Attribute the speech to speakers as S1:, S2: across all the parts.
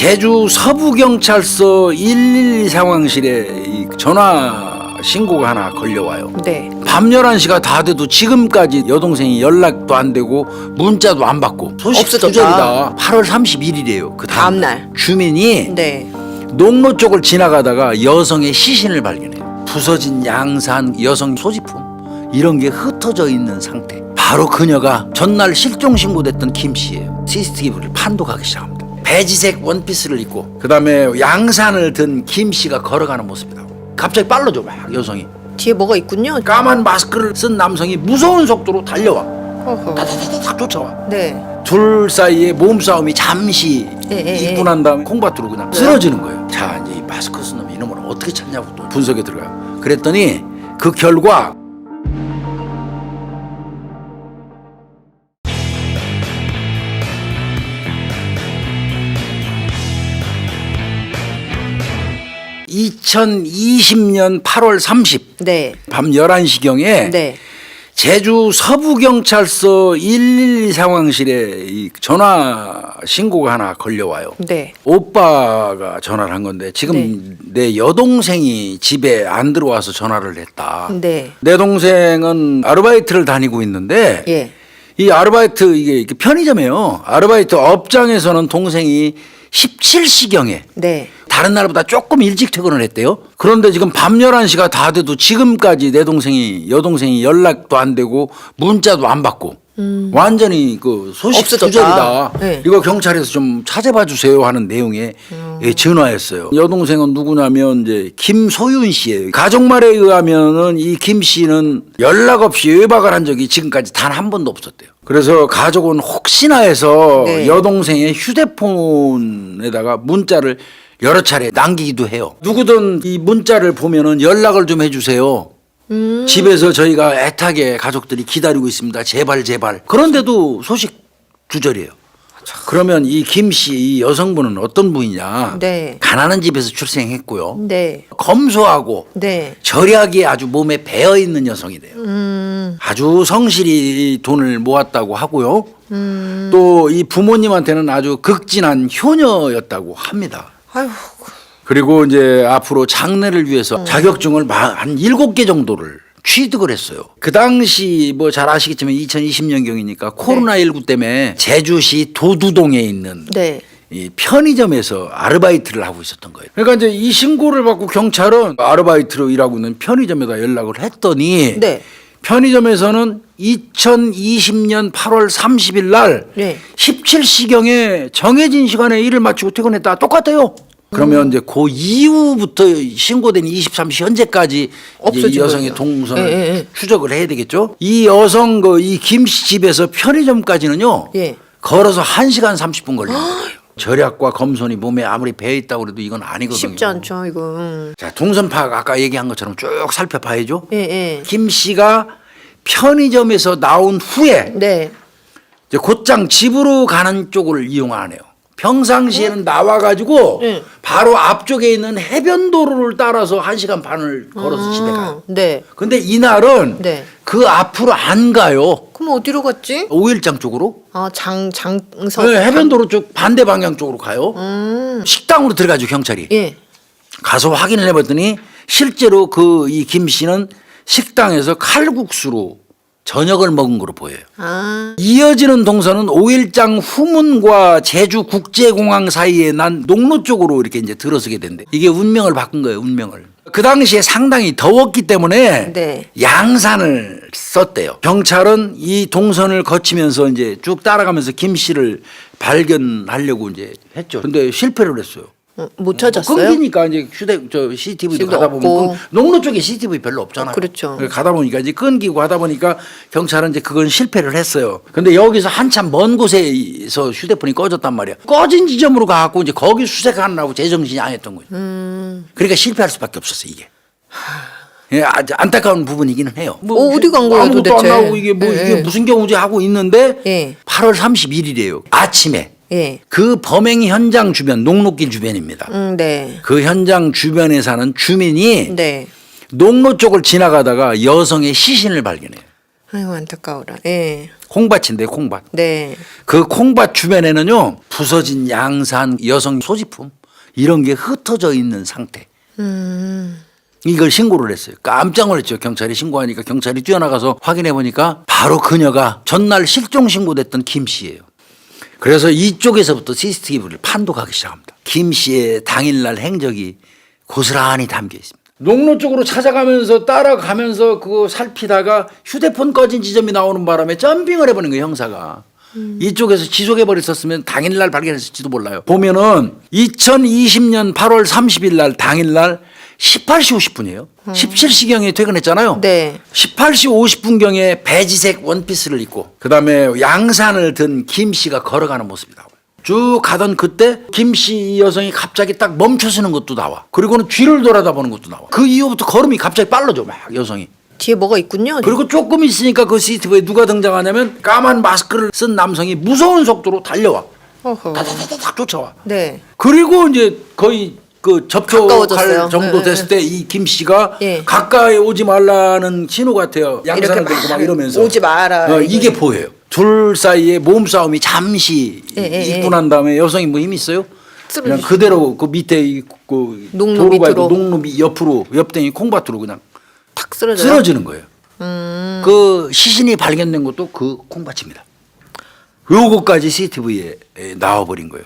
S1: 제주 서부경찰서 112 상황실에 이 전화 신고가 하나 걸려와요.
S2: 네.
S1: 밤 11시가 다 돼도 지금까지 여동생이 연락도 안 되고 문자도 안 받고 소식
S2: 없어졌다.
S1: 두절이다. 8월 31일이에요. 그 다음
S2: 다음날.
S1: 주민이
S2: 네.
S1: 농로 쪽을 지나가다가 여성의 시신을 발견해요. 부서진 양산, 여성 소지품 이런 게 흩어져 있는 상태. 바로 그녀가 전날 실종 신고됐던 김 씨예요. CCTV를 판독하기 시작합니다. 베지색 원피스를 입고 그다음에 양산을 든 김 씨가 걸어가는 모습이다. 갑자기 빨라져 막 여성이.
S2: 뒤에 뭐가 있군요.
S1: 까만 마스크를 쓴 남성이 무서운 속도로 달려와.
S2: 어허.
S1: 다다다닥 쫓아와.
S2: 네.
S1: 둘 사이에 몸싸움이 잠시
S2: 예, 예,
S1: 있고
S2: 예.
S1: 난 다음에 콩밭으로 그냥 쓰러지는 거예요. 자 이제 이 마스크 쓴 놈이 이놈을 어떻게 찾냐고 또 분석에 들어가요. 그랬더니 그 결과 (2020년 8월 30)
S2: 네.
S1: 밤 11시경에
S2: 네.
S1: 제주 서부경찰서 112 상황실에 이 전화 신고가 하나 걸려와요.
S2: 네.
S1: 오빠가 전화를 한 건데 지금 내 여동생이 집에 안 들어와서 전화를 했다.
S2: 네.
S1: 내 동생은 아르바이트를 다니고 있는데
S2: 예.
S1: 이 아르바이트 이게 이게 편의점이에요. 아르바이트 업장에서는 동생이 17시경에
S2: 네.
S1: 다른 날보다 조금 일찍 퇴근을 했대요. 그런데 지금 밤 11시가 다 돼도 지금까지 내 동생이 여동생이 연락도 안 되고 문자도 안 받고 완전히 그 소식
S2: 음. 없어졌다.
S1: 두절이다.
S2: 네.
S1: 이거 경찰에서 좀 찾아봐 주세요 하는 내용의
S2: 음.
S1: 예, 전화였어요. 여동생은 누구냐면 이제 김소윤 씨예요. 가족 말에 의하면은 이 김 씨는 연락 없이 외박을 한 적이 지금까지 단 한 번도 없었대요. 그래서 가족은 혹시나 해서
S2: 네.
S1: 여동생의 휴대폰에다가 문자를 여러 차례 남기기도 해요. 누구든 이 문자를 보면은 연락을 좀 해주세요. 집에서 저희가 애타게 가족들이 기다리고 있습니다. 제발 제발. 그런데도 소식 두절이에요. 그러면 이 김씨 이 여성분은 어떤 분이냐?
S2: 네.
S1: 가난한 집에서 출생했고요.
S2: 네.
S1: 검소하고
S2: 네.
S1: 절약이 아주 몸에 배어 있는 여성이래요.
S2: 음.
S1: 아주 성실히 돈을 모았다고 하고요.
S2: 음.
S1: 또이 부모님한테는 아주 극진한 효녀였다고 합니다.
S2: 아유.
S1: 그리고 이제 앞으로 장래를 위해서
S2: 음.
S1: 자격증을 마- 한 일곱 개 정도를 취득을 했어요. 그 당시 뭐 잘 아시겠지만 2020년경이니까 코로나19 때문에 제주시 도두동에 있는
S2: 네.
S1: 이 편의점에서 아르바이트를 하고 있었던 거예요. 그러니까 이제 이 신고를 받고 경찰은 아르바이트로 일하고 있는 편의점에다 연락을 했더니
S2: 네.
S1: 편의점에서는 2020년 8월 30일 날
S2: 네.
S1: 17시경에 정해진 시간에 일을 마치고 퇴근했다. 똑같아요. 그러면 이제 그 이후부터 신고된 23시 현재까지 이제 이
S2: 없어진
S1: 여성의
S2: 거예요.
S1: 동선을
S2: 예, 예, 예.
S1: 추적을 해야 되겠죠. 이 여성 그 이 김 씨 집에서 편의점까지는요.
S2: 예.
S1: 걸어서 1시간 30분 걸립니다. 절약과 검손이 몸에 아무리 배어 있다고 그래도 이건 아니거든요.
S2: 쉽지 않죠, 이거. 음.
S1: 자, 동선 파악 아까 얘기한 것처럼 쭉 살펴봐야죠.
S2: 예, 예.
S1: 김 씨가 편의점에서 나온 후에
S2: 네.
S1: 이제 곧장 집으로 가는 쪽을 이용하네요. 평상시에는 나와 가지고
S2: 네.
S1: 바로 앞쪽에 있는 해변 도로를 따라서 한 시간 반을 걸어서 집에 가요.
S2: 음, 네.
S1: 근데 이날은
S2: 네.
S1: 그 앞으로 안 가요.
S2: 그럼 어디로 갔지?
S1: 오일장 쪽으로.
S2: 아, 장, 장서.
S1: 네, 해변 도로 쪽 반대 방향 쪽으로 가요.
S2: 음.
S1: 식당으로 들어가죠 경찰이.
S2: 예.
S1: 가서 확인을 해봤더니 실제로 그 이 김 씨는 식당에서 칼국수로 저녁을 먹은 거로 보여요.
S2: 아.
S1: 이어지는 동선은 오일장 후문과 제주 국제공항 사이에 난 농로 쪽으로 이렇게 이제 들어서게 된대. 이게 운명을 바꾼 거예요, 운명을. 그 당시에 상당히 더웠기 때문에
S2: 네.
S1: 양산을 썼대요. 경찰은 이 동선을 거치면서 이제 쭉 따라가면서 김 씨를 발견하려고 이제 했죠. 근데 실패를 했어요.
S2: 어, 못 찾았어요?
S1: 끊기니까 이제 휴대 저 CCTV도
S2: CCTV
S1: 가다 보면
S2: 없고.
S1: 끊- 농로 쪽에 CCTV 별로 없잖아요.
S2: 그렇죠.
S1: 그래서 가다 보니까 이제 끊기고 하다 보니까 경찰은 이제 그건 실패를 했어요. 근데 여기서 한참 먼 곳에서 휴대폰이 꺼졌단 말이야. 꺼진 지점으로 가갖고 이제 거기 수색하느라고 제정신이 아니었던 거죠.
S2: 음.
S1: 그러니까 실패할 수밖에 없었어 이게. 예, 아주 안타까운 부분이기는 해요.
S2: 어, 어디 간 거예요,
S1: 아무것도
S2: 도대체?
S1: 안 나오고 이게 뭐
S2: 예,
S1: 이게
S2: 예.
S1: 무슨 경우지 하고 있는데
S2: 예.
S1: 8월 31일이에요. 아침에
S2: 예.
S1: 그 범행 현장 주변 농로길 주변입니다.
S2: 음, 네.
S1: 그 현장 주변에 사는 주민이
S2: 네.
S1: 농로 쪽을 지나가다가 여성의 시신을 발견해요.
S2: 아이고 안타까워라. 예.
S1: 콩밭인데 콩밭.
S2: 네.
S1: 그 콩밭 주변에는요 부서진 양산 여성 소지품 이런 게 흩어져 있는 상태.
S2: 음.
S1: 이걸 신고를 했어요. 깜짝 놀랐죠. 경찰이 신고하니까 경찰이 뛰어나가서 확인해 보니까 바로 그녀가 전날 실종 신고됐던 김 씨예요. 그래서 이쪽에서부터 CCTV를 판독하기 시작합니다. 김 씨의 당일날 행적이 고스란히 담겨 있습니다. 농로 쪽으로 찾아가면서 따라가면서 그거 살피다가 휴대폰 꺼진 지점이 나오는 바람에 점핑을 해버린 거예요 형사가. 이쪽에서 지속해 버렸었으면 당일날 발견했을지도 몰라요. 보면은 2020년 8월 30일 날 당일날 18시 50분이에요. 17시경에 퇴근했잖아요.
S2: 네.
S1: 18시 50분경에 베지색 원피스를 입고 그다음에 양산을 든 김 씨가 걸어가는 모습이 나와요. 쭉 가던 그때 김 씨 여성이 갑자기 딱 멈춰서는 것도 나와. 그리고는 뒤를 돌아다보는 것도 나와. 그 이후부터 걸음이 갑자기 빨라져 막 여성이.
S2: 뒤에 뭐가 있군요.
S1: 그리고 조금 있으니까 그 CCTV에 누가 등장하냐면 까만 마스크를 쓴 남성이 무서운 속도로 달려와.
S2: 어허.
S1: 다다다닥 쫓아와.
S2: 네.
S1: 그리고 이제 거의 그 접촉할. 정도
S2: 네,
S1: 됐을 때 이 김 씨가
S2: 예.
S1: 가까이 오지 말라는 신호 같아요. 양산을 들고
S2: 막막
S1: 이러면서
S2: 오지 마라.
S1: 어. 이게 보여요. 둘 사이에 몸싸움이 잠시 있고
S2: 예.
S1: 난 다음에 여성이 뭐힘 있어요? 그냥. 그대로 그 밑에 이- 그
S2: 농로
S1: 도로가
S2: 밑으로.
S1: 있고 농로 밑 옆으로 옆댕이 콩밭으로 그냥
S2: 탁 쓰러져요.
S1: 쓰러지는 거예요.
S2: 음.
S1: 그 시신이 발견된 것도 그 콩밭입니다. 요거까지 CCTV에 나와버린 거예요.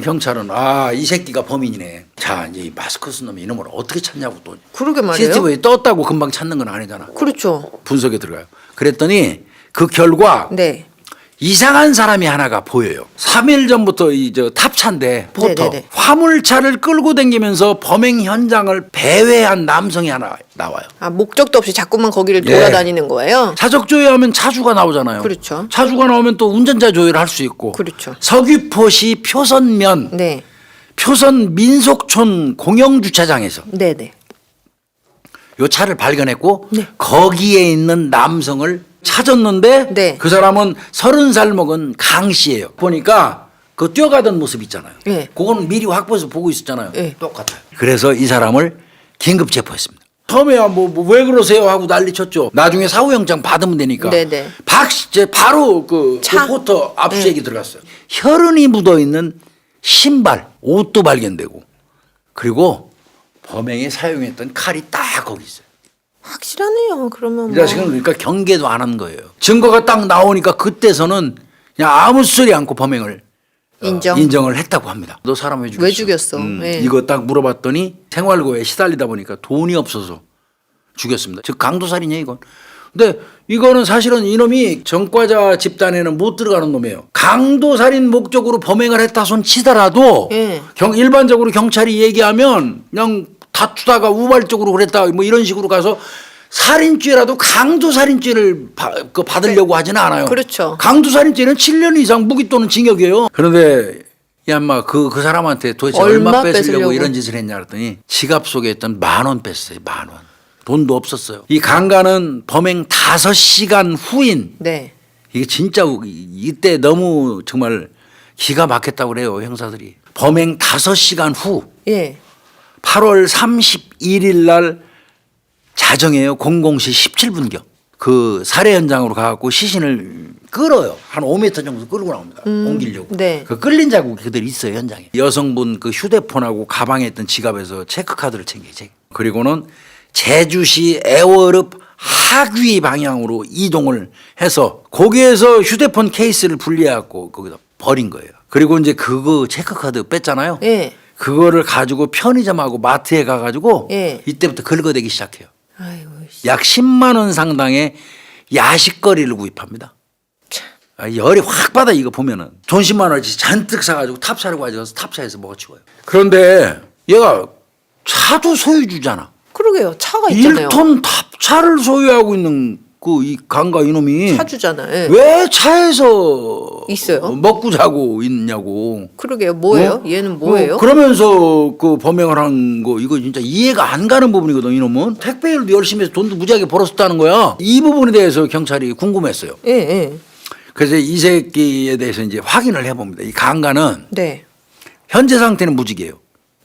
S1: 경찰은 아 이 새끼가 범인이네. 자 이제 이 마스크 쓴 놈이 이놈을 어떻게 찾냐고 또
S2: 그러게 말이에요.
S1: CCTV에 떴다고 금방 찾는 건 아니잖아.
S2: 그렇죠.
S1: 분석에 들어가요. 그랬더니 그 결과
S2: 네.
S1: 이상한 사람이 하나가 보여요. 3일 전부터 이 저 탑차인데 포터
S2: 네네네.
S1: 화물차를 끌고 다니면서 범행 현장을 배회한 남성이 하나 나와요.
S2: 아 목적도 없이 자꾸만 거기를
S1: 예.
S2: 돌아다니는 거예요.
S1: 차적 조회하면 차주가 나오잖아요.
S2: 그렇죠.
S1: 차주가 나오면 또 운전자 조회를 할 수 있고.
S2: 그렇죠.
S1: 서귀포시 표선면
S2: 네.
S1: 표선 민속촌 공영 주차장에서
S2: 네, 네.
S1: 요 차를 발견했고
S2: 네.
S1: 거기에 있는 남성을 찾았는데
S2: 네.
S1: 그 사람은 서른 살 먹은 강 씨예요. 보니까 그 뛰어가던 모습 있잖아요.
S2: 네.
S1: 그건 미리 확보해서 보고 있었잖아요.
S2: 네.
S1: 똑같아요. 그래서 이 사람을 긴급 체포했습니다. 처음에야 뭐 왜 그러세요 하고 난리쳤죠. 나중에 사후 영장 받으면 되니까.
S2: 네네.
S1: 박 씨, 이제 바로 그, 그
S2: 차?
S1: 포터 압수수색이 들어갔어요. 혈흔이 묻어 있는 신발, 옷도 발견되고 그리고 범행에 사용했던 칼이 딱 거기 있어요.
S2: 확실하네요. 그러면
S1: 이
S2: 뭐.
S1: 자식은 그러니까 경계도 안 한 거예요. 증거가 딱 나오니까 그때서는 그냥 아무 소리 않고 범행을 어,
S2: 인정.
S1: 인정을 했다고 합니다. 너 사람 왜 죽였어?
S2: 왜 죽였어? 예.
S1: 이거 딱 물어봤더니 생활고에 시달리다 보니까 돈이 없어서 죽였습니다. 즉 강도살이냐 이건. 근데 이거는 사실은 이놈이 전과자 집단에는 못 들어가는 놈이에요. 강도살인 목적으로 범행을 했다 손 치더라도
S2: 예.
S1: 경, 일반적으로 경찰이 얘기하면 그냥 다투다가 우발적으로 그랬다 뭐 이런 식으로 가서 살인죄라도 강도살인죄를 바, 그 받으려고 하지는 않아요.
S2: 그렇죠.
S1: 강도살인죄는 7년 이상 무기 또는 징역이에요. 그런데 야마 그, 그 사람한테 도대체 얼마,
S2: 얼마
S1: 뺏으려고
S2: 뺏으려고?
S1: 이런 짓을 했냐 그랬더니 지갑 속에 있던 만 원 뺐어요. 만 원. 돈도 없었어요. 이 강간은 범행 5시간 후인
S2: 네.
S1: 이게 진짜 이- 이때 너무 정말 기가 막혔다고 그래요 형사들이 범행 5시간 후
S2: 예.
S1: 8월 31일 날 자정에요. 00시 17분경 그 살해 현장으로 가갖고 시신을 끌어요. 한 5m 정도 끌고 나옵니다. 옮기려고.
S2: 네.
S1: 그 끌린 자국이 그대로 있어요 현장에. 여성분 그 휴대폰하고 가방에 있던 지갑에서 체크카드를 챙겨요 체 그리고는 제주시 애월읍 하귀 방향으로 이동을 해서 거기에서 휴대폰 케이스를 분리해갖고 거기다 버린 거예요. 그리고 이제 그거 체크카드 뺐잖아요.
S2: 예.
S1: 그거를 가지고 편의점하고 마트에 가가지고
S2: 예.
S1: 이때부터 긁어대기 시작해요.
S2: 아이고. 씨.
S1: 약 10만 원 상당의 야식거리를 구입합니다. 아, 열이 확 받아 이거 보면은 돈 10만 원어치 잔뜩 사가지고 탑차를 가져가서 탑차에서 먹어치워요. 그런데 얘가 차도 소유주잖아.
S2: 그러게요. 차가 있잖아요.
S1: 1톤 탑차를 소유하고 있는 그이 강가 이놈이
S2: 차주잖아. 예.
S1: 왜 차에서
S2: 있어요?
S1: 먹고 자고 있냐고.
S2: 그러게요. 뭐예요?
S1: 어?
S2: 얘는 뭐예요?
S1: 어, 그러면서 그 범행을 한 거 이거 진짜 이해가 안 가는 부분이거든 이놈은 택배 일도 열심히 해서 돈도 무지하게 벌었었다는 거야 이 부분에 대해서 경찰이 궁금했어요
S2: 예, 예.
S1: 그래서 이 새끼에 대해서 이제 확인을 해봅니다 이 강간은
S2: 네.
S1: 현재 상태는 무직이에요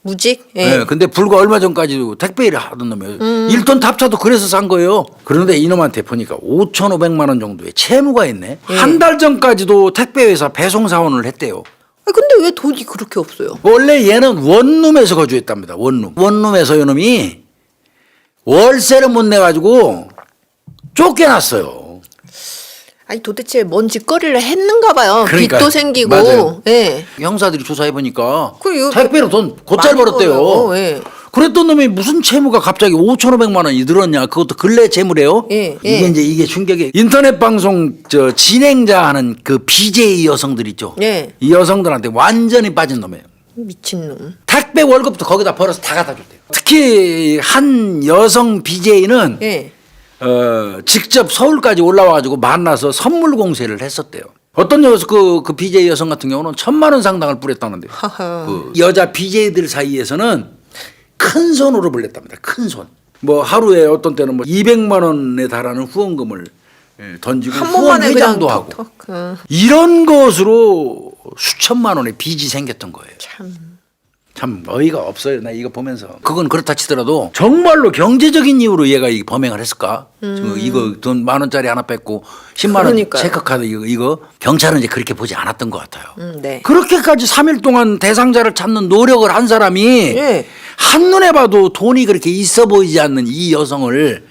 S2: 무직? 예.
S1: 예, 근데 불과 얼마 전까지도 택배 일을 하던 놈이에요.
S2: 음.
S1: 일 1톤 탑차도 그래서 산 거예요. 그런데 이놈한테 보니까 5,500만 원 정도의 채무가 있네.
S2: 예.
S1: 한달 전까지도 택배 회사 배송 사원을 했대요.
S2: 아, 근데 왜 돈이 그렇게 없어요?
S1: 원래 얘는 원룸에서 거주했답니다. 원룸. 원룸에서 이놈이 월세를 못 내가지고 쫓겨났어요.
S2: 아니 도대체 뭔 짓거리를 했는가 봐요.
S1: 그러니까요.
S2: 빚도 생기고.
S1: 맞아요.
S2: 예.
S1: 형사들이 조사해 보니까
S2: 그
S1: 택배로 돈 곧잘 벌었대요.
S2: 예.
S1: 그랬던 놈이 무슨 채무가 갑자기 5,500만 원이 늘었냐? 그것도 근래 채무래요?
S2: 예,
S1: 이게
S2: 예.
S1: 이제 이게 충격이 인터넷 방송 저 진행자 하는 그 BJ 여성들 있죠.
S2: 예.
S1: 이 여성들한테 완전히 빠진 놈이에요.
S2: 미친놈.
S1: 택배 월급도 거기다 벌어서 다 갖다 줬대요. 특히 한 여성 BJ는
S2: 예.
S1: 어, 직접 서울까지 올라와가지고 만나서 선물 공세를 했었대요. 어떤 여성 그, 그 BJ 여성 같은 경우는 천만 원 상당을 뿌렸다는데
S2: 하하.
S1: 그 여자 BJ들 사이에서는 큰 손으로 불렸답니다. 큰 손. 뭐 하루에 어떤 때는 뭐 200만 원에 달하는 후원금을 예, 던지고
S2: 한
S1: 후원 회장도 하고
S2: 톡톡. 어,
S1: 이런 것으로 수천만 원의 빚이 생겼던 거예요.
S2: 참.
S1: 참 어이가 없어요. 나 이거 보면서 그건 그렇다 치더라도 정말로 경제적인 이유로 얘가 이 범행을 했을까? 저 이거 돈 만 원짜리 하나 뺏고 10만 원
S2: 음. 그러니까요.
S1: 체크카드 이거, 이거 경찰은 이제 그렇게 보지 않았던 것 같아요.
S2: 음, 네.
S1: 그렇게까지 3일 동안 대상자를 찾는 노력을 한 사람이
S2: 예.
S1: 한눈에 봐도 돈이 그렇게 있어 보이지 않는 이 여성을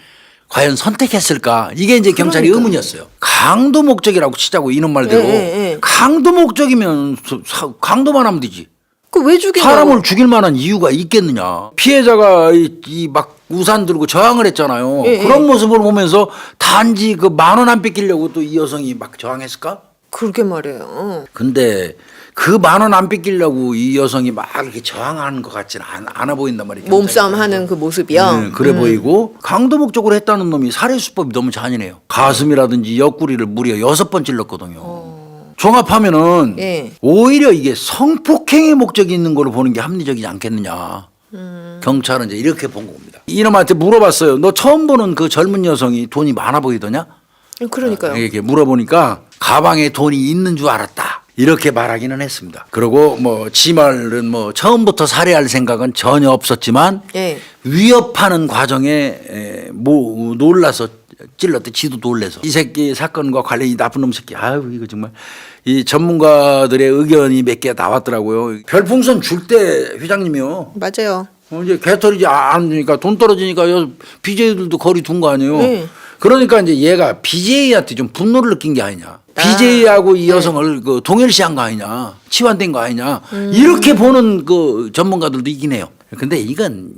S1: 과연 선택했을까? 이게 이제 경찰이
S2: 그러니까요.
S1: 의문이었어요. 강도 목적이라고 치자고 이놈 말대로
S2: 예, 예, 예.
S1: 강도 목적이면 사- 강도만 하면 되지.
S2: 그 왜 죽이냐고.
S1: 사람을 죽일 만한 이유가 있겠느냐. 피해자가 이 막 우산 들고 저항을 했잖아요.
S2: 예,
S1: 그런
S2: 예.
S1: 모습을 보면서 단지 그 만 원 안 뺏기려고 또 이 여성이 막 저항했을까?
S2: 그러게 말이에요.
S1: 근데 그 만 원 안 뺏기려고 이 여성이 막 이렇게 저항하는 것 같지는 않, 않아 보인단 말이에요.
S2: 몸싸움 하는 그 모습이요.
S1: 네, 그래 보이고 강도 목적으로 했다는 놈이 살해 수법이 너무 잔인해요. 가슴이라든지 옆구리를 무려 여섯 번 찔렀거든요. 종합하면은
S2: 예.
S1: 오히려 이게 성폭행의 목적이 있는 걸로 보는 게 합리적이지 않겠느냐. 경찰은 이제 이렇게 본 겁니다. 이놈한테 물어봤어요. 너 처음 보는 그 젊은 여성이 돈이 많아 보이더냐?
S2: 그러니까요.
S1: 이렇게 물어보니까 가방에 돈이 있는 줄 알았다. 이렇게 말하기는 했습니다. 그리고 뭐 지 말은 뭐 처음부터 살해할 생각은 전혀 없었지만
S2: 예.
S1: 위협하는 과정에 에, 뭐 놀라서 찔렀대 지도 놀래서 이 새끼 사건과 관련이 나쁜 놈 새끼 아유 이거 정말 이 전문가들의 의견이 몇 개 나왔더라고요 별풍선 줄 때 회장님이요
S2: 맞아요.
S1: 어, 이제 개털이지 안 주니까 돈 떨어지니까 여 BJ들도 거리 둔 거 아니에요.
S2: 네.
S1: 그러니까 이제 얘가 BJ한테 좀 분노를 느낀 게 아니냐.
S2: 아,
S1: BJ하고 이 여성을 그 동일시한 거 아니냐. 치환된 거 아니냐.
S2: 음.
S1: 이렇게 보는 그 전문가들도 있긴 해요. 근데 이건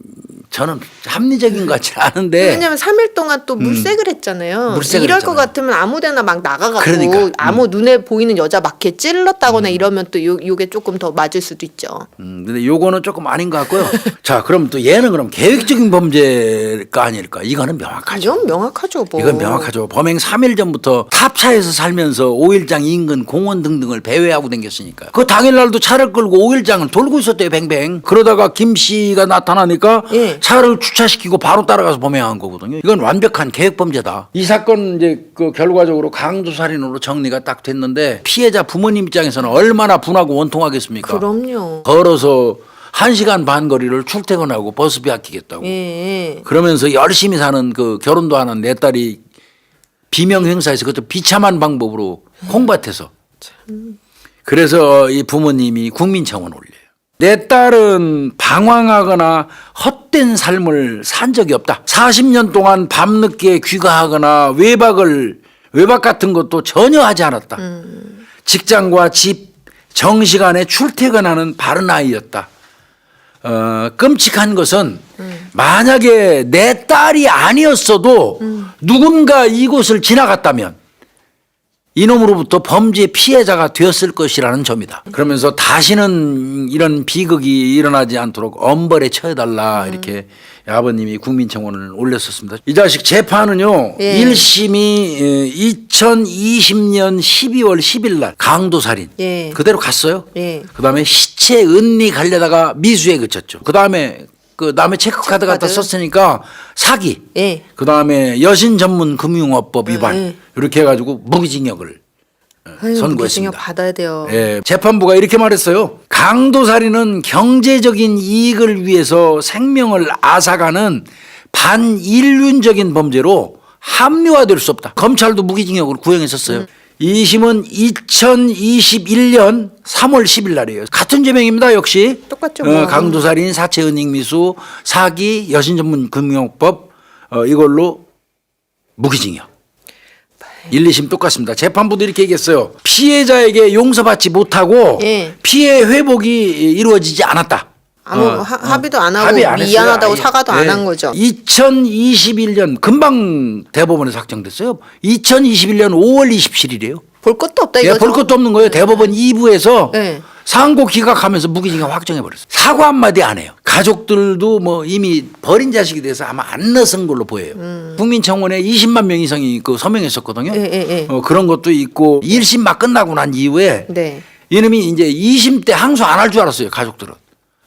S1: 저는 합리적인 것 같지 않은데
S2: 왜냐면 3일 동안 또 물색을 했잖아요.
S1: 네. 물색을
S2: 이럴
S1: 했잖아요.
S2: 것 같으면 아무데나 막 나가갖고
S1: 그러니까. 음.
S2: 아무 눈에 보이는 여자 막 이렇게 찔렀다거나 이러면 또 요, 요게 조금 더 맞을 수도 있죠.
S1: 음, 근데 요거는 조금 아닌 것 같고요. 자, 그럼 또 얘는 그럼 계획적인 범죄가 아닐까? 이거는 명확하죠.
S2: 이건 명확하죠, 뭐.
S1: 이건 명확하죠. 범행 3일 전부터 탑차에서 살면서 5일장 인근 공원 등등을 배회하고 댕겼으니까. 그 당일날도 차를 끌고 5일장을 돌고 있었대요, 뱅뱅. 그러다가 김 씨가 나타나니까
S2: 예.
S1: 차를 주차시키고 바로 따라가서 범행한 거거든요. 이건 완벽한 계획 범죄다. 이 사건 이제 그 결과적으로 강도 살인으로 정리가 딱 됐는데 피해자 부모님 입장에서는 얼마나 분하고 원통하겠습니까?
S2: 그럼요.
S1: 걸어서 1시간 반 거리를 출퇴근하고 버스비 아끼겠다고.
S2: 예, 예.
S1: 그러면서 열심히 사는 그 결혼도 하는 내 딸이 비명 행사에서 그것도 비참한 방법으로 홍밭에서 그래서 이 부모님이 국민청원 올려요. 내 딸은 방황하거나 헛된 삶을 산 적이 없다. 40년 동안 밤늦게 귀가하거나 외박을 외박 같은 것도 전혀 하지 않았다. 직장과 집 정시간에 출퇴근하는 바른 아이였다. 어, 끔찍한 것은 만약에 내 딸이 아니었어도 누군가 이곳을 지나갔다면 이놈으로부터 범죄 피해자가 되었을 것이라는 점이다. 그러면서 다시는 이런 비극이 일어나지 않도록 엄벌에 처해달라 이렇게 아버님이 국민청원을 올렸었습니다. 이 자식 재판은요
S2: 예.
S1: 1심이 2020년 12월 10일 날 강도 살인
S2: 예.
S1: 그대로 갔어요.
S2: 예.
S1: 그다음에 시체 은리 갈려다가 미수에 그쳤죠. 그다음에 그 다음에 체크카드 갖다
S2: 체크카드.
S1: 썼으니까 사기.
S2: 예.
S1: 그 다음에 여신 전문 금융업법 위반
S2: 예.
S1: 이렇게 해가지고 무기징역을
S2: 아유,
S1: 선고했습니다.
S2: 무기징역 받아야 돼요.
S1: 예, 재판부가 이렇게 말했어요. 강도살인은 경제적인 이익을 위해서 생명을 앗아가는 반인륜적인 범죄로 합리화될 수 없다. 검찰도 무기징역으로 구형했었어요. 이 심은 2021년 3월 10일 날이에요. 같은 죄명입니다. 역시
S2: 똑같죠,
S1: 어,
S2: 뭐.
S1: 강도살인, 사채은닉미수, 사기, 여신전문금융법 어, 이걸로 무기징역. 1, 2심 똑같습니다. 재판부도 이렇게 얘기했어요. 피해자에게 용서받지 못하고
S2: 예.
S1: 피해 회복이 이루어지지 않았다.
S2: 아무 하- 합의도 안 하고
S1: 합의 안 했어요,
S2: 미안하다고
S1: 아예.
S2: 사과도 안
S1: 예.
S2: 한 거죠.
S1: 2021년 금방 대법원에서 확정됐어요. 2021년 5월 27일이에요.
S2: 볼 것도 없다
S1: 예,
S2: 이거죠.
S1: 볼 것도 없는 거예요. 대법원 2부에서
S2: 네.
S1: 상고 기각하면서 무기징역 확정해 버렸어요. 사과 한마디 안 해요. 가족들도 뭐 이미 버린 자식이 돼서 아마 안 나선 걸로 보여요. 국민청원에 20만 명 이상이 그 서명했었거든요.
S2: 음. 예, 예, 예.
S1: 어, 그런 것도 있고 1심 막 끝나고 난 이후에
S2: 네.
S1: 이놈이 이제 2심 때 항소 안 할 줄 알았어요. 가족들은.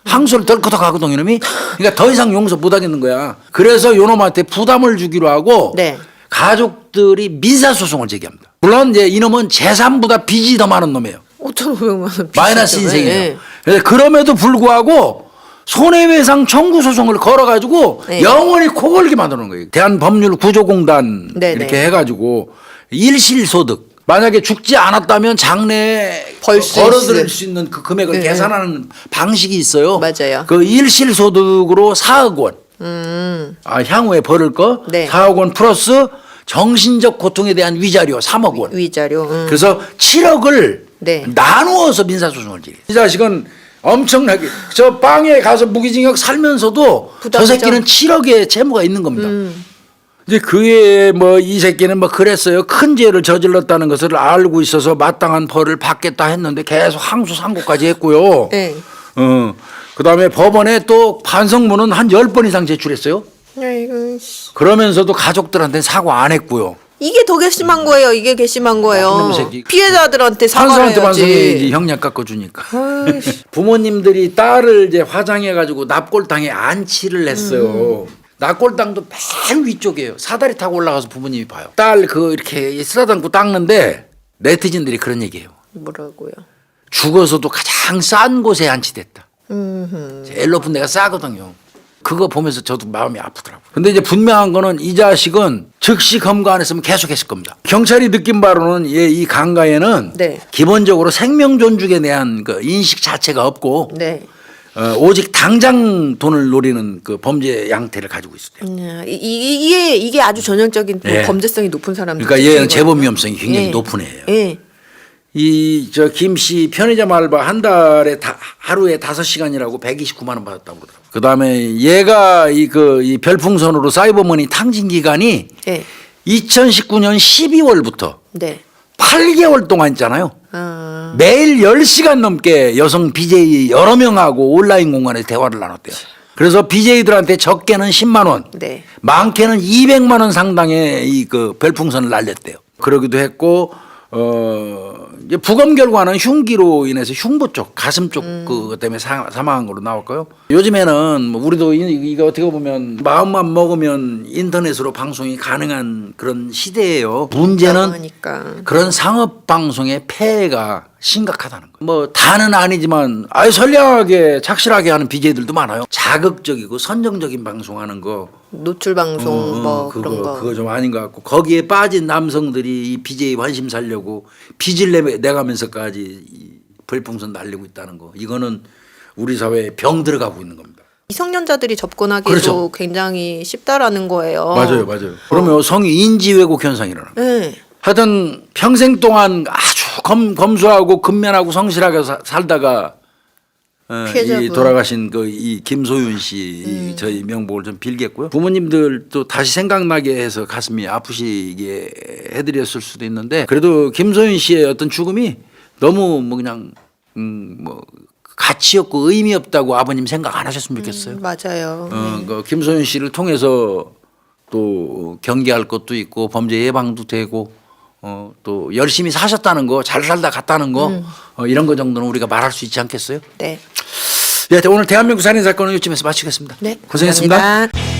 S1: 항소를 덜커덕 하거든 이놈이. 그러니까 더 이상 용서 못 하겠는 거야. 그래서 요놈한테 부담을 주기로 하고
S2: 네.
S1: 가족들이 민사 소송을 제기합니다. 물론 이제 이놈은 재산보다 빚이 더 많은 놈이에요.
S2: 5,500만 원.
S1: 마이너스. 인생이에요.
S2: 예.
S1: 그래서 그럼에도 불구하고 손해배상 청구 소송을 걸어가지고
S2: 네.
S1: 영원히 코 걸게 만드는 거예요. 대한법률구조공단
S2: 네,
S1: 이렇게
S2: 네.
S1: 해가지고 일실소득 만약에 죽지 않았다면 장래에
S2: 벌수
S1: 걸어들일
S2: 있을.
S1: 수 있는 그 금액을
S2: 네.
S1: 계산하는 방식이 있어요.
S2: 맞아요.
S1: 그 일실 소득으로 4억 원.
S2: 음.
S1: 아, 향후에 벌을 거
S2: 네.
S1: 4억 원 플러스 정신적 고통에 대한 위자료 3억 원.
S2: 위 자료. 음.
S1: 그래서 7억을
S2: 네. 나누어서
S1: 민사소송을 제기. 이 자식은 엄청나게 저 빵에 가서 무기징역 살면서도 저. 새끼는 7억의 채무가 있는 겁니다.
S2: 음.
S1: 이제 그에 뭐이 새끼는 뭐 그랬어요. 큰 죄를 저질렀다는 것을 알고 있어서 마땅한 벌을 받겠다 했는데 계속 항소 상고까지 했고요.
S2: 네.
S1: 어. 그다음에 법원에 또 반성문은 한 10번 이상 제출했어요.
S2: 아이고, 씨.
S1: 그러면서도 가족들한테 사과 안 했고요.
S2: 이게 더 괘씸한 거예요. 이게 괘씸한 거예요.
S1: 아.
S2: 피해자들한테 사과를
S1: 반성해야지
S2: 해야지.
S1: 형량 깎아주니까. 부모님들이 딸을 이제 화장해가지고 납골당에 안치를 했어요. 납골당도 맨 위쪽이에요. 사다리 타고 올라가서 부모님이 봐요. 딸 그 이렇게 쓰다듬고 닦는데 네티즌들이 그런 얘기해요.
S2: 뭐라고요?
S1: 죽어서도 가장 싼 곳에 안치됐다.
S2: 음.
S1: 제일 높은 데가 싸거든요. 그거 보면서 저도 마음이 아프더라고요. 근데 이제 분명한 거는 이 자식은 즉시 검거 안 했으면 계속 했을 겁니다. 경찰이 느낀 바로는 얘이 강가에는
S2: 네.
S1: 기본적으로 생명 존중에 대한 그 인식 자체가 없고
S2: 네.
S1: 어, 오직 당장 돈을 노리는 그 범죄 양태를 가지고 있어요.
S2: 음, 이, 이- 이게 이게 아주 전형적인 뭐
S1: 예.
S2: 범죄성이 높은 사람들.
S1: 그러니까 얘는 재범 위험성이 굉장히
S2: 예.
S1: 높은 애예요.
S2: 예.
S1: 이저 김 씨 편의점 알바 한 달에 다, 하루에 다섯 시간이라고 129만 원 받았다고 그러더라고요. 그다음에 얘가 이 그 이 별풍선으로 사이버머니 탕진 기간이
S2: 예.
S1: 2019년 12월부터
S2: 네.
S1: 8개월 동안 있잖아요.
S2: 아,
S1: 매일 10시간 넘게 여성 BJ 여러 명하고 온라인 공간에서 대화를 나눴대요. 그래서 BJ들한테 적게는 10만 원,
S2: 네.
S1: 많게는 200만 원 상당의 이 그 별풍선을 날렸대요. 그러기도 했고 어 이제 부검 결과는 흉기로 인해서 흉부 쪽, 가슴 쪽 그것 때문에 사, 사망한 걸로 나왔고요. 요즘에는 뭐 우리도 이- 이거 어떻게 보면 마음만 먹으면 인터넷으로 방송이 가능한 그런 시대예요. 문제는
S2: 하니까.
S1: 그런 상업 방송의 폐해가 심각하다는 거예요. 뭐 다는 아니지만 아예 선량하게 착실하게 하는 BJ들도 많아요. 자극적이고 선정적인 방송하는 거
S2: 노출 방송
S1: 어,
S2: 뭐
S1: 그거,
S2: 그런 거.
S1: 그거 좀 아닌 것 같고 거기에 빠진 남성들이 이 BJ 관심 살려고 빚을 내, 내가면서까지 이 별풍선 날리고 있다는 거 이거는 우리 사회에 병 들어가고 있는 겁니다.
S2: 미성년자들이 접근하기도
S1: 그렇죠.
S2: 굉장히 쉽다라는 거예요.
S1: 맞아요, 맞아요. 그러면 성이 인지 왜곡 현상이 일어나.
S2: 네.
S1: 하여튼 평생 동안 검, 검소하고 근면하고 성실하게 사- 살다가 어,
S2: 피해자분.
S1: 이 돌아가신 그 이 김소윤 씨이 저희 명복을 좀 빌겠고요. 부모님들도 다시 생각나게 해서 가슴이 아프시게 해드렸을 수도 있는데 그래도 김소윤 씨의 어떤 죽음이 너무 뭐 그냥 음뭐 가치 없고 의미 없다고 아버님 생각 안 하셨으면 좋겠어요.
S2: 맞아요.
S1: 어, 그 김소연 씨를 통해서 또 경계할 것도 있고 범죄 예방도 되고 어, 또 열심히 사셨다는 거 잘 살다 갔다는 거 어, 이런 거 정도는 우리가 말할 수 있지 않겠어요?
S2: 네.
S1: 예, 오늘 대한민국 살인 사건은 이쯤에서 마치겠습니다.
S2: 네.
S1: 고생했습니다.
S2: 감사합니다.